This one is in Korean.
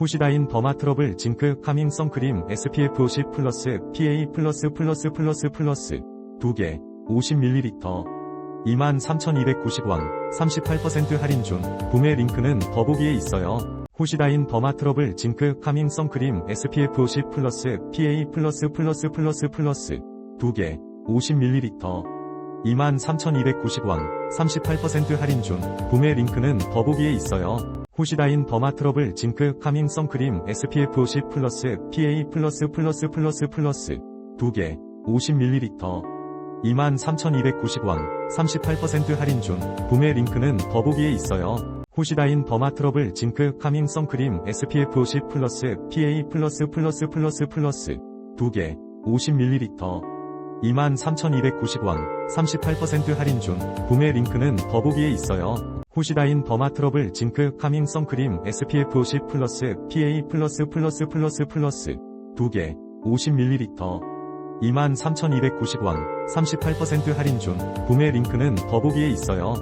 호시다인 더마 트러블 징크 카밍 선크림 SPF 50 플러스 PA 플러스 플러스 플러스 플러스 2개 50ml 23,290원 38% 할인 중 구매 링크는 더보기에 있어요. 호시다인 더마 트러블 징크 카밍 선크림 SPF 50 플러스 PA 플러스 플러스 플러스 플러스 2개 50ml 23,290원 38% 할인 중 구매 링크는 더보기에 있어요. 호시다인 더마 트러블 징크 카밍 선크림 SPF 50 플러스 PA 플러스 플러스 플러스 플러스 2개 50ml 23,290원 38% 할인 중 구매 링크는 더보기에 있어요. 호시다인 더마 트러블 징크 카밍 선크림 SPF 50 플러스 PA 플러스 플러스 플러스 플러스 2개 50ml 23,290원 38% 할인 중 구매 링크는 더보기에 있어요. 호시다인 더마 트러블 징크 카밍 선크림 SPF 50 플러스 PA 플러스 플러스 플러스 플러스 2개 50ml 23,290원 38% 할인 중 구매 링크는 더보기에 있어요.